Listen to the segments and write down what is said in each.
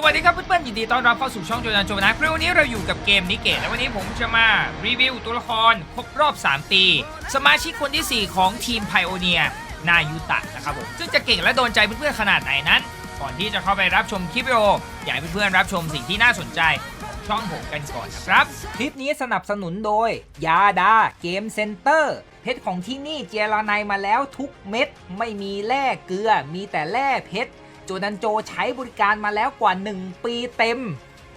สวัสดีครับเพื่อนๆยินดีต้อนรับเข้าสู่ช่องโจนันโจนะครวันนี้เราอยู่กับเกมนิเกตและวันนี้ผมจะมารีวิวตัวละครครบรอบ 3 ปี สมาชิกคนที่ 4 ของทีมไพโอเนียนายูตะนะครับผมซึ่งจะเก่งและโดนใจเพื่อนๆขนาดไหนนั้น ก่อนที่จะเข้าไปรับชมคลิปวิดีโออยากให้เพื่อนๆรับชมสิ่งที่น่าสนใจของช่องผมกันก่อนนะครับ คลิปนี้สนับสนุนโดย ยาดาเกมเซ็นเตอร์เพชรของที่นี่เจรไนมาแล้วทุกเม็ด ไม่มีแร่เกลือ มีแต่แร่เพชร โจนันโจใช้บริการมาแล้วกว่า 1 ปีเต็ม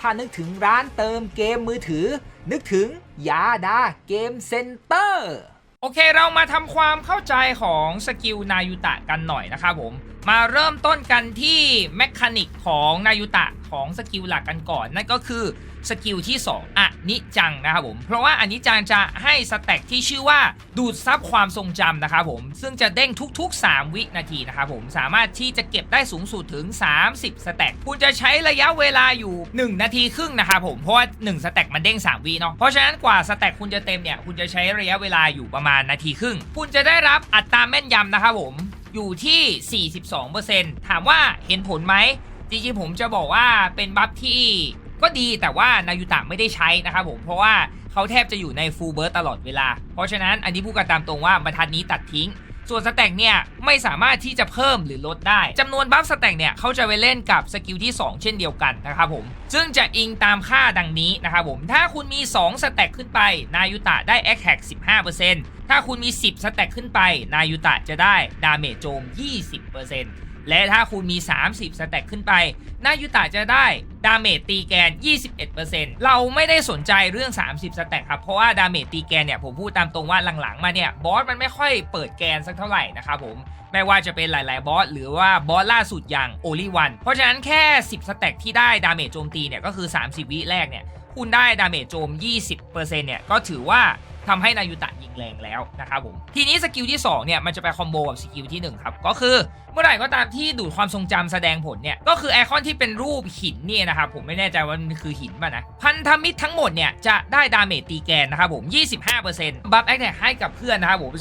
ถ้านึกถึงร้านเติมเกมมือถือ นึกถึงยาดาเกมเซ็นเตอร์ โอเคเรามาทำความเข้าใจของสกิลนายุตะกันหน่อยนะครับผมมาเริ่มต้นกันที่แมคานิกของนายุตะของสกิลหลักกันก่อน นั่นก็คือสกิลที่ 2อะนิจังนะครับผม เพราะว่าอนิจังจะให้สแต็กที่ชื่อว่าดูดซับความทรงจำนะครับผม ซึ่งจะเด้งทุก ๆ 3 วินาทีนะครับผม สามารถที่จะเก็บได้สูงสุดถึง 30 สแต็กคุณจะใช้ระยะเวลาอยู่ 1 นาทีครึ่งนะครับผม เพราะว่า1สแต็กมันเด้ง 3 วิเนาะ เพราะฉะนั้นกว่าสแต็กคุณจะเต็มเนี่ย คุณจะใช้ระยะเวลาอยู่ประมาณนาทีครึ่ง คุณจะได้รับอัตราแม่นยำนะครับผม อยู่ที่ 42%ถามว่าเห็นผลไหม จริงๆผมจะบอกว่าเป็นบัฟที่ก็ดีแต่ว่านายุตะไม่ได้ใช้นะครับผม เพราะว่าเขาแทบจะอยู่ในฟูลเบิร์ตตลอดเวลา เพราะฉะนั้นอันนี้พูดกันตามตรงว่าบรรทัดนี้ตัดทิ้ง ส่วนสแต็กเนี่ยไม่สามารถที่จะเพิ่มหรือลดได้จำนวนบัฟสแต็กเนี่ยเขาจะไปเล่นกับสกิลที่ 2 เช่นเดียวกันนะครับผม ซึ่งจะอิงตามค่าดังนี้นะครับผม ถ้าคุณมี 2 สแต็กขึ้นไป นายุตะได้แอคแท็ก15%ถ้าคุณมี 10 สแต็กขึ้นไป นายุตะจะได้ดาเมจโจม 20% และถ้าคุณมี 30 สแต็กขึ้นไป นายุตะจะได้ดาเมจตีแกน 21%เราไม่ได้สนใจเรื่อง 30 สแต็กครับ เพราะว่าดาเมจตีแกนเนี่ย ผมพูดตามตรงว่าหลังๆ มาเนี่ย บอสมันไม่ค่อยเปิดแกนสักเท่าไหร่นะครับผม ไม่ว่าจะเป็นหลาย ๆ บอส หรือว่าบอสล่าสุดอย่างโอลิวัน เพราะฉะนั้นแค่ 10 สแต็กที่ได้ดาเมจโจมตีเนี่ยก็คือ 30 วิแรกเนี่ย คุณได้ดาเมจโจม 20%เนี่ย ก็ถือว่า ทำให้นายุตะยิงแรงแล้วนะครับผมทีนี้สกิลที่2เนี่ยมันจะไปคอมโบกับสกิลที่1ครับก็คือเมื่อไหร่ก็ตามที่ดูดความทรงจำแสดงผลเนี่ยก็คือไอคอนที่เป็นรูปหินเนี่ยนะครับผมไม่แน่ใจว่ามันคือหินป่ะนะพันธมิตรทั้งหมดเนี่ยจะได้ดาเมจตีแกนนะครับผม 25%บัฟแอคแท็กให้กับเพื่อนนะครับผม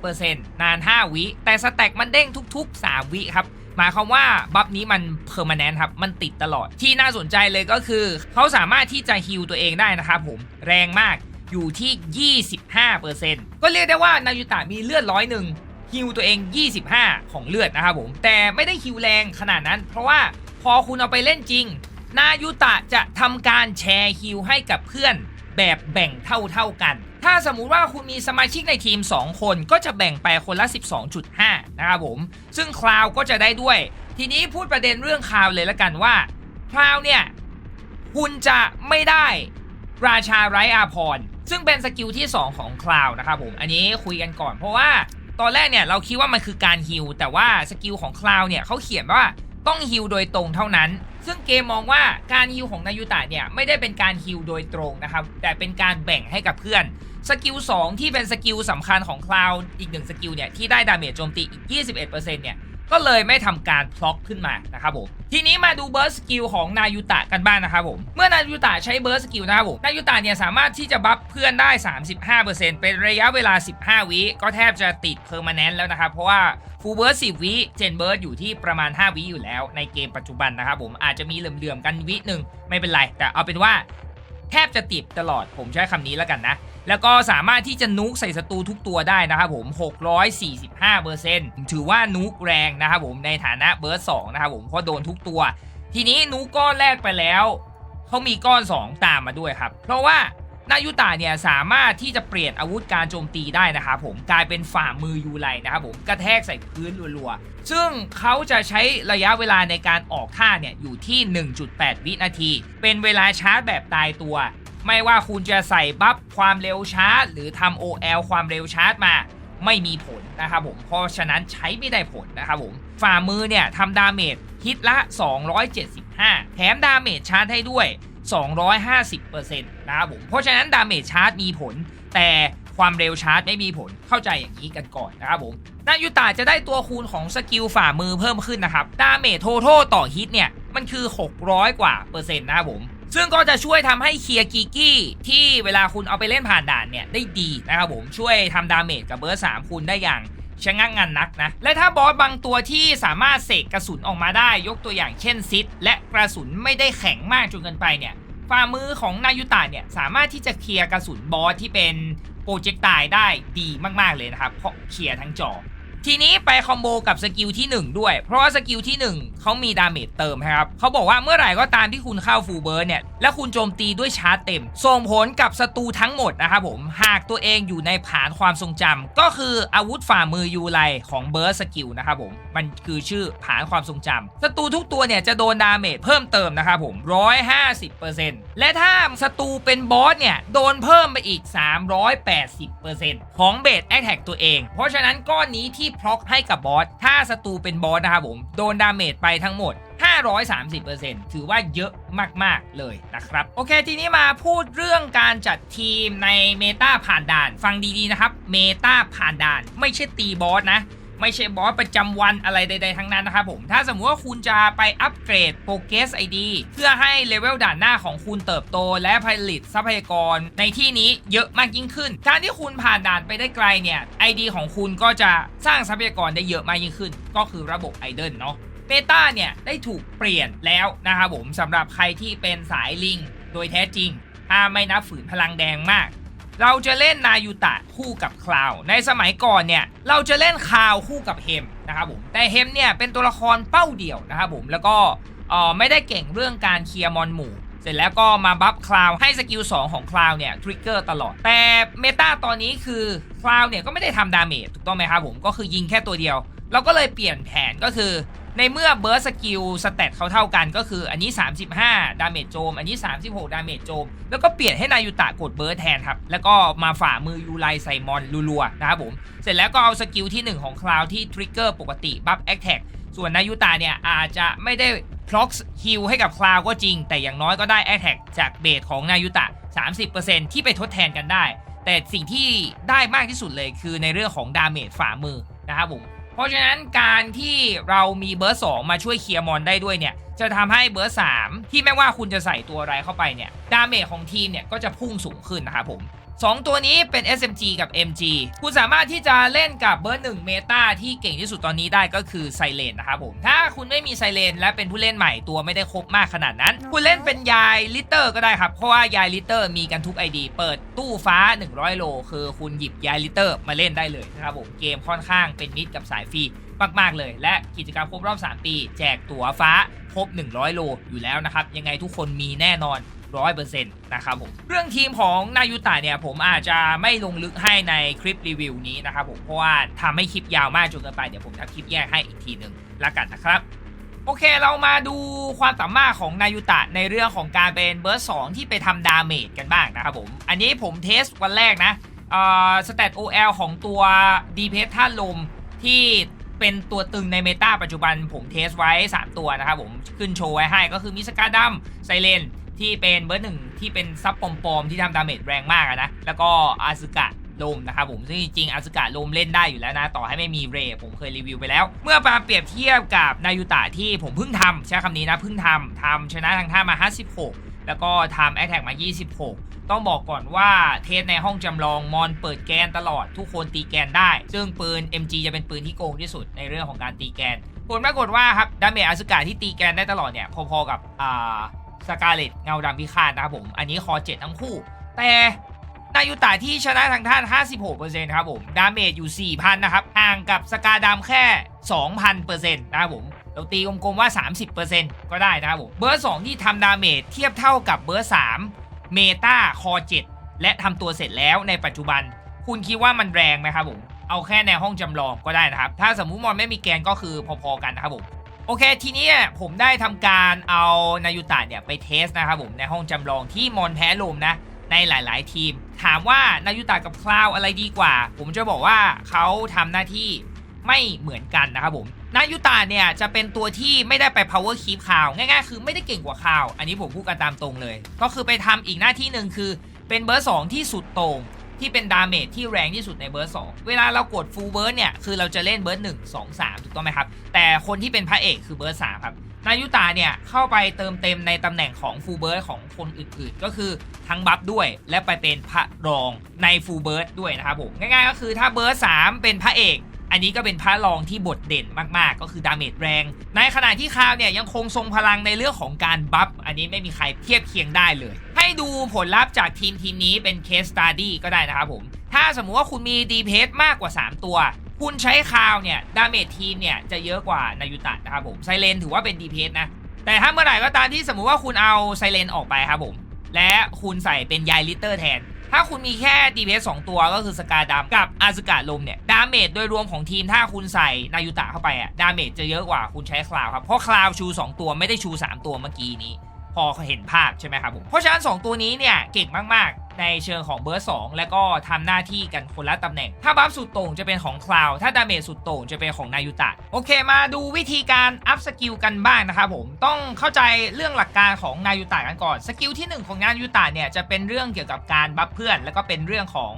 30%นาน 5 วิ แต่สแต็กมันเด้งทุก ๆ 3 วิครับหมายความว่าบัฟนี้มันเพอร์มานแนนครับ มันติดตลอดที่น่าสนใจเลยก็คือ เขาสามารถที่จะฮิลตัวเองได้นะครับผมแรงมาก อยู่ที่ 25%ก็เรียกได้ว่านายุตะมีเลือดร้อยหนึ่งฮิลตัวเอง 25 ของเลือดนะครับผม แต่ไม่ได้ฮิลแรงขนาดนั้น เพราะว่าพอคุณเอาไปเล่นจริง นายุตะจะทำการแชร์ฮิลให้กับเพื่อนแบบแบ่งเท่าๆกัน ถ้าสมมุติว่าคุณมีสมาชิกในทีม 2 คนก็จะแบ่งไปคนละ 12.5 นะครับผม ซึ่งคลาวก็จะได้ด้วย ทีนี้พูดประเด็นเรื่องคลาวเลยละกันว่าคลาวเนี่ย คุณจะไม่ได้ราชาไร้อาพร ซึ่งเป็นสกิลที่ 2 ของคลาวนะครับผม อันนี้คุยกันก่อน เพราะว่าตอนแรกเนี่ยเราคิดว่ามันคือการฮิลแต่ว่าสกิลของคลาวเนี่ยเขาเขียนว่าต้องฮิลโดยตรงเท่านั้น ซึ่งเกมมองว่าการฮิลของนายุตะเนี่ยไม่ได้เป็นการฮิลโดยตรงนะครับ แต่เป็นการแบ่งให้กับเพื่อน สกิล 2 ที่เป็นสกิลสำคัญของคลาวอีกหนึ่งสกิลเนี่ยที่ได้ดาเมจโจมตีอีก 21%เนี่ย ก็เลยไม่ทำการพล็อกขึ้นมานะครับผมทีนี้มาดูเบิร์สกิลของนายุตะกันบ้างนะครับผมเมื่อนายุตะใช้เบิร์สกิลนะครับผมนายุตะเนี่ยสามารถที่จะบัฟเพื่อนได้ 35%เป็นระยะเวลา 15 วิก็แทบจะติดเพอร์มานแนนต์แล้วนะครับ เพราะว่าฟูลเบิร์ส10วิเจนเบิร์สอยู่ที่ประมาณ 5 วิอยู่แล้วในเกมปัจจุบันนะครับผมอาจจะมีเหลื่อมๆกันวิหนึ่งไม่เป็นไร แต่เอาเป็นว่าแทบจะติดตลอดผมใช้คำนี้แล้วกันนะ แล้วก็สามารถที่จะนุกใส่ศัตรูทุกตัวได้นะครับผม 645%ถือว่านุกแรงนะครับผมในฐานะเบิร์ด2นะครับผมเพราะโดนทุกตัว ทีนี้นุกก้อนแรกไปแล้วเขามีก้อน 2 ตามมาด้วยครับ เพราะว่านายุตะเนี่ยสามารถที่จะเปลี่ยนอาวุธการโจมตีได้นะครับผมกลายเป็นฝ่ามือยูไลนะครับผมกระแทกใส่พื้นรัวๆ ซึ่งเขาจะใช้ระยะเวลาในการออกท่าเนี่ยอยู่ที่ 1.8 วินาที เป็นเวลาชาร์จแบบตายตัว ไม่ว่าคุณจะใส่บัฟความเร็วชาร์จ หรือทำ OL ความเร็วชาร์จมาไม่มีผลนะครับผม เพราะฉะนั้นใช้ไม่ได้ผลนะครับผม ฝ่ามือเนี่ยทำดาเมจฮิตละ 275 แถมดาเมจชาร์จให้ด้วย 250%นะครับผม เพราะฉะนั้นดาเมจชาร์จมีผล แต่ความเร็วชาร์จไม่มีผลเข้าใจอย่างนี้กันก่อนนะครับผมนายุตะจะได้ตัวคูณของสกิลฝ่ามือเพิ่มขึ้นนะครับ ดาเมจโทโทต่อฮิตเนี่ย มันคือ 600 กว่าเปอร์เซ็นต์นะครับผม ซึ่งก็จะช่วยทำให้เคลียร์กิกกี้ที่เวลาคุณเอาไปเล่นผ่านด่านเนี่ยได้ดีนะครับผมช่วยทำดาเมจกับเบอร์3คุณได้อย่างชะงักงันนักนะ และถ้าบอสบางตัวที่สามารถเสกกระสุนออกมาได้ยกตัวอย่างเช่นซิดและกระสุนไม่ได้แข็งมากจนเกินไปเนี่ยฝ่ามือของนายุตะเนี่ยสามารถที่จะเคลียร์กระสุนบอสที่เป็นโปรเจกต์ตายได้ดีมากๆเลยนะครับเพราะเคลียร์ทั้งจอ ทีนี้ไปคอมโบกับสกิลที่ 1 ด้วย เพราะว่าสกิลที่ 1เขามีดาเมจเติมครับเขาบอกว่าเมื่อไหร่ก็ตามที่คุณเข้าฟูเบิร์เนี่ยและคุณโจมตีด้วยชาร์จเต็ม ส่งผลกับศัตรูทั้งหมดนะครับผมหากตัวเองอยู่ในผานความทรงจำก็คืออาวุธฝ่ามือยูไลของเบิร์สกิลนะครับผมมันคือชื่อผานความทรงจำศัตรูทุกตัวเนี่ยจะโดนดาเมจเพิ่มเติมนะครับผม150%และถ้าศัตรูเป็นบอสเนี่ยโดนเพิ่มไปอีก 380%ของเบสแอคแท็กตัวเอง เพราะฉะนั้นก้อนนี้ที่พล็อกให้กับบอส ถ้าศัตรูเป็นบอสนะครับผม โดนดาเมจไปทั้งหมด 530%ถือว่าเยอะมาก ๆ เลยนะครับ โอเค ทีนี้มาพูดเรื่องการจัดทีมในเมตาผ่านด่าน ฟังดี ๆ นะครับ เมตาผ่านด่าน ไม่ใช่ตีบอสนะ ไม่ใช่บอสประจำวันอะไรใด ๆ ทั้งนั้นนะครับผม ถ้าสมมติว่าคุณจะไปอัปเกรดโปรเกสไอดีเพื่อให้เลเวลด่านหน้าของคุณเติบโต และผลิตทรัพยากรในที่นี้เยอะมากยิ่งขึ้น การที่คุณผ่านด่านไปได้ไกลเนี่ยไอดีของคุณก็จะสร้างทรัพยากรได้เยอะมากยิ่งขึ้น ก็คือระบบไอเดิลเนาะเบต้าเนี่ยได้ถูกเปลี่ยนแล้วนะครับผมสำหรับใครที่เป็นสายลิง โดยแท้จริงถ้าไม่นับฝืนพลังแดงมาก เราจะเล่นนายูตะคู่กับคลาว ในสมัยก่อนเนี่ยเราจะเล่นคลาวคู่กับเฮมนะครับผมแต่เฮมเนี่ยเป็นตัวละครเป้าเดี่ยวนะครับผมแล้วก็เออไม่ได้เก่งเรื่องการเคลียร์มอนหมู่ เสร็จแล้วก็มาบัฟคลาวให้สกิล2ของคลาวเนี่ยทริกเกอร์ตลอด แต่เมตาตอนนี้คือคลาวเนี่ยก็ไม่ได้ทำดาเมจถูกต้องไหมครับผมก็คือยิงแค่ตัวเดียว เราก็เลยเปลี่ยนแผนก็คือ ในเมื่อเบิร์สกิลสเตตเขาเท่ากันก็คืออันนี้ 35 ดาเมจโจม อันนี้ 36 ดาเมจโจม แล้วก็เปลี่ยนให้นายูตะกดเบิร์สแทนครับ แล้วก็มาฝ่ามือยูไลไซมอนรัวๆนะครับผม เสร็จแล้วก็เอาสกิลที่ 1 ของคลาวที่ทริกเกอร์ปกติบัฟแอคแท็กส่วนนายูตะเนี่ยอาจจะไม่ได้พล็อกฮิลให้กับคลาวก็จริง แต่อย่างน้อยก็ได้แอคแท็กจากเบสของนายูตะ 30%ที่ไปทดแทนกันได้ แต่สิ่งที่ได้มากที่สุดเลยคือในเรื่องของดาเมจฝ่ามือนะครับผม เพราะฉะนั้นการที่เรามีเบอร์สองมาช่วยเคลียร์มอนได้ด้วยเนี่ยจะทำให้เบอร์สามที่ไม่ว่าคุณจะใส่ตัวอะไรเข้าไปเนี่ยดาเมจของทีมเนี่ยก็จะพุ่งสูงขึ้นนะครับผม 2 ตัวนี้เป็น SMG กับ MG คุณสามารถที่จะเล่นกับเบอร์1เมตาที่เก่งที่สุดตอนนี้ได้ก็คือไซเลนนะครับผมถ้าคุณไม่มีไซเลนและเป็นผู้เล่นใหม่ตัวไม่ได้ครบมากขนาดนั้น คุณเล่นเป็นยายลิเตอร์ก็ได้ครับ เพราะว่ายายลิเตอร์มีกันทุก ID เปิดตู้ฟ้า 100 โล คือคุณหยิบยายลิเตอร์มาเล่นได้เลยนะครับผมเกมค่อนข้างเป็นมิตรกับสายฟรีมาก ๆ เลย และกิจกรรมครบรอบ 3 ปี แจกตั๋วฟ้าครบ 100 โลอยู่แล้วนะครับ ยังไงทุกคนมีแน่นอน ร้อยเปอร์เซ็นต์นะครับผมเรื่องทีมของนายูตะเนี่ยผมอาจจะไม่ลงลึกให้ในคลิปรีวิวนี้นะครับผมเพราะว่าทำให้คลิปยาวมากจนเกินไปเดี๋ยวผมทำคลิปแยกให้อีกทีหนึ่งละกันนะครับโอเคเรามาดูความสามารถของนายูตะในเรื่องของการเป็นเบอร์2ที่ไปทำดาเมจกันบ้างนะครับผม อันนี้ผมเทสวันแรกนะเอ่อสเตต OL ของตัวดีเพสท่าลมที่เป็นตัวตึงในเมตาปัจจุบันผมเทสไว้ 3 ตัวนะครับผม ขึ้นโชว์ไว้ให้ก็คือมิสกาดัมไซเลน ที่เป็นเบอร์หนึ่งที่เป็นซับปอมๆที่ทำดาเมจแรงมากนะ แล้วก็อาซึกะโลมนะครับผมซึ่งจริงๆอาซึกะโลมเล่นได้อยู่แล้วนะ ต่อให้ไม่มีเรผมเคยรีวิวไปแล้ว เมื่อมาเปรียบเทียบกับนายูตะที่ผมเพิ่งทำใช้คำนี้นะเพิ่งทำทำชนะทางท่ามา 56 แล้วก็ทำแอคแท็กมา 26 ต้องบอกก่อนว่าเทสในห้องจำลองมอนเปิดแกนตลอดทุกคนตีแกนได้ ซึ่งปืน MG จะเป็นปืนที่โกงที่สุดในเรื่องของการตีแกนผลปรากฏว่าครับดาเมจอาซึกะที่ตีแกนได้ตลอดเนี่ยพอๆกับอ่า สกาเลตเงาดำพิฆาตนะครับผม อันนี้คอ 7 ทั้งคู่ แต่นายูตะที่ชนะทางท่าน 56%ครับผม ดาเมจอยู่ 4,000 นะครับห่างกับสกาดำแค่ 2,000%นะครับผม เราตีกลมๆว่า 30%ก็ได้นะครับผม เบอร์ 2 ที่ทำดาเมจเทียบเท่ากับเบอร์ 3 เมตาคอ 7 และทำตัวเสร็จแล้วในปัจจุบัน คุณคิดว่ามันแรงไหมครับผม เอาแค่ในห้องจำลองก็ได้นะครับ ถ้าสมมุติมอนไม่มีแกนก็คือพอๆกันนะครับผม โอเคทีนี้ผมได้ทำการเอานายูตะเนี่ยไปเทสนะครับผมในห้องจำลองที่มอนแพ้ลมนะในหลาย ๆ ทีม ถามว่านายูตะกับคลาวอะไรดีกว่า ผมจะบอกว่าเขาทำหน้าที่ไม่เหมือนกันนะครับผมนายูตะเนี่ยจะเป็นตัวที่ไม่ได้ไป power keep คาวง่ายๆ คือไม่ได้เก่งกว่าคาว อันนี้ผมพูดกันตามตรงเลย ก็คือไปทำอีกหน้าที่หนึ่งคือเป็นเบอร์ 2 ที่สุดโต่ง ที่เป็นดาเมจที่แรงที่สุดในเบอร์2เวลาเรากดฟูลเบิร์ดเนี่ยคือเราจะเล่นเบอร์หนึ่งสองสามถูกต้องไหมครับ แต่คนที่เป็นพระเอกคือเบอร์สามครับนายุตาเนี่ยเข้าไปเติมเต็มในตำแหน่งของฟูลเบิร์ดของคนอื่นๆ ก็คือทั้งบัฟด้วยและไปเป็นพระรองในฟูลเบิร์ดด้วยนะครับผมง่ายๆก็คือถ้าเบอร์3เป็นพระเอก อันนี้ก็เป็นพระรองที่บทเด่นมากๆ ก็คือดาเมจแรง ในขณะที่คาวเนี่ยยังคงทรงพลังในเรื่องของการบัฟ อันนี้ไม่มีใครเทียบเคียงได้เลย ให้ดูผลลัพธ์จากทีมทีมนี้เป็นเคสต u ดี้ก็ได้นะครับผม ถ้าสมมุติว่าคุณมีดีเพสมากกว่า 3 ตัวคุณใช้คาวเนี่ย ดาเมจทีมเนี่ย จะเยอะกว่านายูตะนะครับผมไซเลนถือว่าเป็นดีเพสนะ แต่ถ้าเมื่อไหร่ก็ตามที่สมมุติว่าคุณเอาไซเลนออกไปครับผม และคุณใส่เป็นยายลิเตอร์แทน ถ้าคุณมีแค่ดีเพสสองตัวก็คือสกาดำกับอาสกาลมเนี่ย ดาเมจโดยรวมของทีมถ้าคุณใส่นายุตะเข้าไปอะดาเมจจะเยอะกว่าคุณใช้คลาวครับ เพราะคลาวชู 2 ตัวไม่ได้ชู 3 ตัวเมื่อกี้นี้ พอเห็นภาพใช่ไหมครับผมเพราะฉะนั้น 2 ตัวนี้เนี่ยเก่งมาก ๆ ในเชิงของเบอร์2แล้วก็ทำหน้าที่กันคนละตำแหน่ง ถ้าบัฟสุดโต่งจะเป็นของคลาวถ้าดาเมจสุดโต่งจะเป็นของนายูตะ โอเคมาดูวิธีการอัพสกิลกันบ้างนะครับผมต้องเข้าใจเรื่องหลักการของนายูตะกันก่อนสกิลที่ 1 ของนายูตะเนี่ยจะเป็นเรื่องเกี่ยวกับการบัฟเพื่อน แล้วก็เป็นเรื่องของ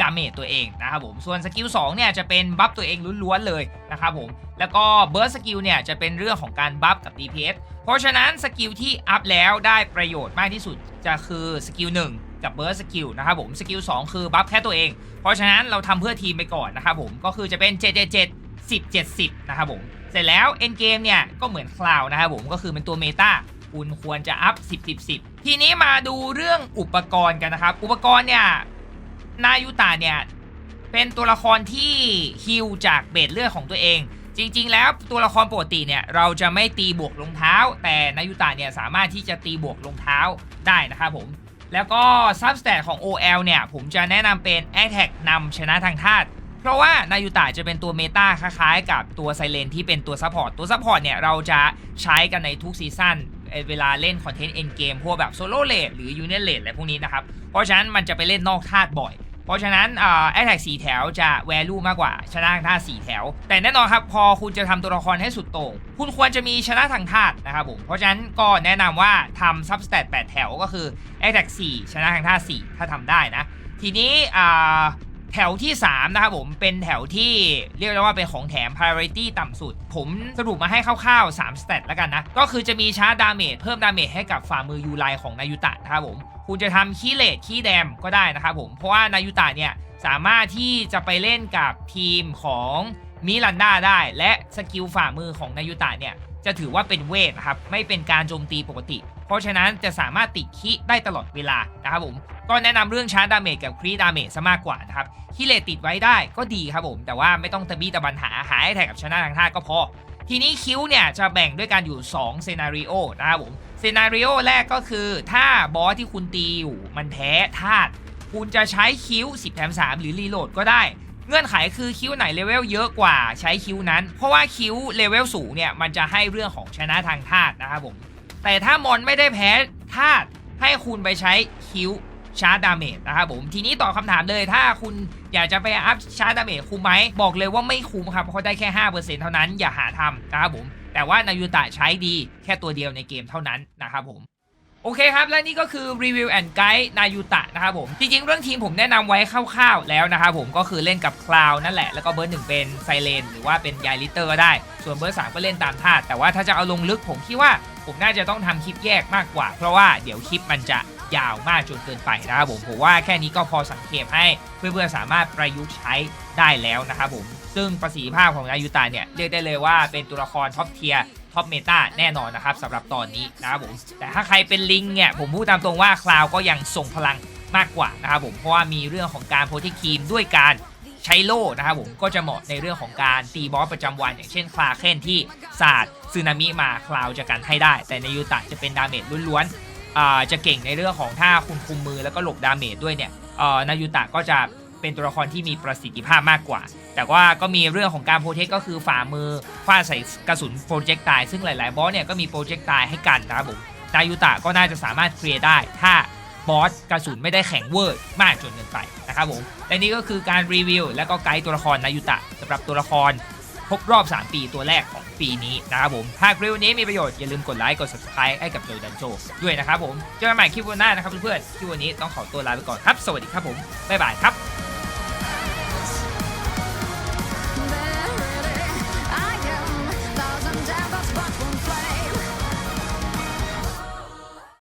ดาเมจตัวเองนะครับผม ส่วนสกิล2เนี่ยจะเป็นบัฟตัวเองล้วนๆเลยนะครับผม แล้วก็เบิร์สสกิลเนี่ยจะเป็นเรื่องของการบัฟกับ DPS เพราะฉะนั้นสกิลที่อัพแล้วได้ประโยชน์มากที่สุดจะคือสกิล1กับเบิร์สสกิลนะครับผมสกิล2คือบัฟแค่ตัวเอง เพราะฉะนั้นเราทำเพื่อทีมไปก่อนนะครับผมก็คือจะเป็น 7 7 7 10 70นะครับผมเสร็จแล้วเอ็นเกมเนี่ยก็เหมือนคลาวนะครับผมก็คือเป็นตัวเมตาคุณควรจะอัพ 10 10 10 ทีนี้มาดูเรื่องอุปกรณ์กันนะครับ อุปกรณ์เนี่ยนายูตะเนี่ยเป็นตัวละครที่ฮิลจากเบสเลือดของตัวเอง จริง ๆ แล้วตัวละครปกติเนี่ยเราจะไม่ตีบวกลงเท้า แต่นายูตะเนี่ยสามารถที่จะตีบวกลงเท้าได้นะครับผม แล้วก็ซับส t ตของ OL เนี่ย ผมจะแนะนำเป็น a t t a c k นำชนะทางธาตุเพราะว่านายูตะจะเป็นตัวเมตาคล้ายๆ กับตัวไซเลนที่เป็นตัวซัพพอร์ตตัวซัพพอร์ตเนี่ยเราจะใช้กันในทุกซีซั่นเอ่อเวลาเล่นคอนเทนต์เอ็นเกมพวกแบบโซโล่เลดหรือยูเนียนเลดอะไรพวกนี้นะครับ เพราะฉะนั้นมันจะไปเล่นนอกธาตุบ่อย เพราะฉะนั้นแอตแทกสี่แถวจะแวลูมากกว่าชนะทางธาตุสี่แถว แต่แน่นอนครับพอคุณจะทำตัวละครให้สุดโต่งคุณควรจะมีชนะทางธาตุนะครับผมเพราะฉะนั้นก็แนะนำว่าทำซับสแตท8แถวก็คือแอตแทกสี่ชนะทางธาตุ4ถ้าทำได้นะ ทีนี้ แถวที่ 3 นะครับผมเป็นแถวที่เรียกได้ว่าเป็นของแถม priority ต่ำสุด ผมสรุปมาให้คร่าวๆ3สเตตแล้วกันนะ ก็คือจะมีชาร์จดาเมจเพิ่มดาเมจให้กับฝ่ามือยูไลของนายูตะนะครับผมคุณจะทำคีเลตคีแดมก็ได้นะครับผม เพราะว่านายูตะเนี่ยสามารถที่จะไปเล่นกับทีมของมิลันดาได้ และสกิลฝ่ามือของนายูตะเนี่ย จะถือว่าเป็นเวทนะครับไม่เป็นการโจมตีปกติ เพราะฉะนั้นจะสามารถติดคิได้ตลอดเวลานะครับผมก็แนะนำเรื่องชาร์จดาเมจกับครีดาเมจซะมากกว่านะครับคิเลตติดไว้ได้ก็ดีครับผมแต่ว่าไม่ต้องตะบี้ตะบันหาหาให้แท็กกับชนะทางท่าก็พอ ทีนี้คิวเนี่ยจะแบ่งด้วยกันอยู่2เซนาริโอนะครับผมเซนาริโอแรกก็คือถ้าบอสที่คุณตีอยู่มันแพ้ธาตุคุณจะใช้คิว10แถม3หรือรีโหลดก็ได้ เงื่อนไขคือคิวไหนเลเวลเยอะกว่าใช้คิวนั้น เพราะว่าคิวเลเวลสูงเนี่ยมันจะให้เรื่องของชนะทางธาตุนะครับผม แต่ถ้ามอนไม่ได้แพ้ธาตุให้คุณไปใช้คิวชาร์ดาเมจนะครับผม ทีนี้ตอบคำถามเลยถ้าคุณอยากจะไปอัพชาร์ดาเมจคุ้มไหม บอกเลยว่าไม่คุ้มครับเพราะได้แค่ 5%เท่านั้นอย่าหาทำนะครับผม แต่ว่านายูตะใช้ดีแค่ตัวเดียวในเกมเท่านั้นนะครับผม โอเคครับ และนี่ก็คือรีวิวแอนด์ไกด์นายูตะนะครับผม จริงๆ เรื่องทีมผมแนะนำไว้คร่าวๆแล้วนะครับผมก็คือเล่นกับคลาวนั่นแหละ แล้วก็เบอร์หนึ่งเป็นไซเลนหรือว่าเป็นยายลิเตอร์ก็ได้ ส่วนเบอร์สามก็เล่นตามธาตุแต่ว่าถ้าจะเอาลงลึกผมคิดว่า ผมน่าจะต้องทำคลิปแยกมากกว่า เพราะว่าเดี๋ยวคลิปมันจะยาวมากจนเกินไปนะครับผมผมว่าแค่นี้ก็พอสังเกตให้เพื่อนๆสามารถประยุกต์ใช้ได้แล้วนะครับผมซึ่งประสิทธิภาพของนายูตะเนี่ยเรียกได้เลยว่าเป็นตัวละครท็อปเทียร์ ท็อปเมตาแน่นอนนะครับสำหรับตอนนี้นะครับผมแต่ถ้าใครเป็นลิงเนี่ยผมพูดตามตรงว่าคลาวก็ยังส่งพลังมากกว่านะครับผมเพราะว่ามีเรื่องของการโพธิคีมด้วยการใช้โล่นะครับผมก็จะเหมาะในเรื่องของการตีบอสประจำวัน อย่างเช่นคลาเคนที่ศาสตร์ซึนามิมาคลาวจะกันให้ได้ แต่ในยูตะจะเป็นดาเมจล้วนๆอ่าจะเก่งในเรื่องของถ้าคุณคุมมือแล้วก็หลบดาเมจด้วยเนี่ยเอ่อนายูตะก็จะเป็นตัวละครที่มีประสิทธิภาพมากกว่า แต่ว่าก็มีเรื่องของการโปรเทคก็คือฝ่ามือฟาดใส่กระสุนโปรเจกต์ตายซึ่งหลาย ๆ บอสเนี่ยก็มีโปรเจกต์ตายให้กันนะครับผมนายูตะก็น่าจะสามารถเคลียร์ได้ ถ้าบอสกระสุนไม่ได้แข็งเวอร์มากจนเกินไปนะครับผมและนี่ก็คือการรีวิว และก็ไกด์ตัวละครนายูตะสำหรับตัวละครครบรอบ 3 ปีตัวแรกของปีนี้นะครับผมหากรีวิวนี้มีประโยชน์อย่าลืมกดไลค์กด subscribe ให้กับโจดันโจด้วยนะครับผมเจอกันใหม่คลิปวันหน้านะครับเพื่อนๆคลิปวันนี้ต้องขอตัวลาไปก่อนครับ สวัสดีครับผมบ๊ายบายครับ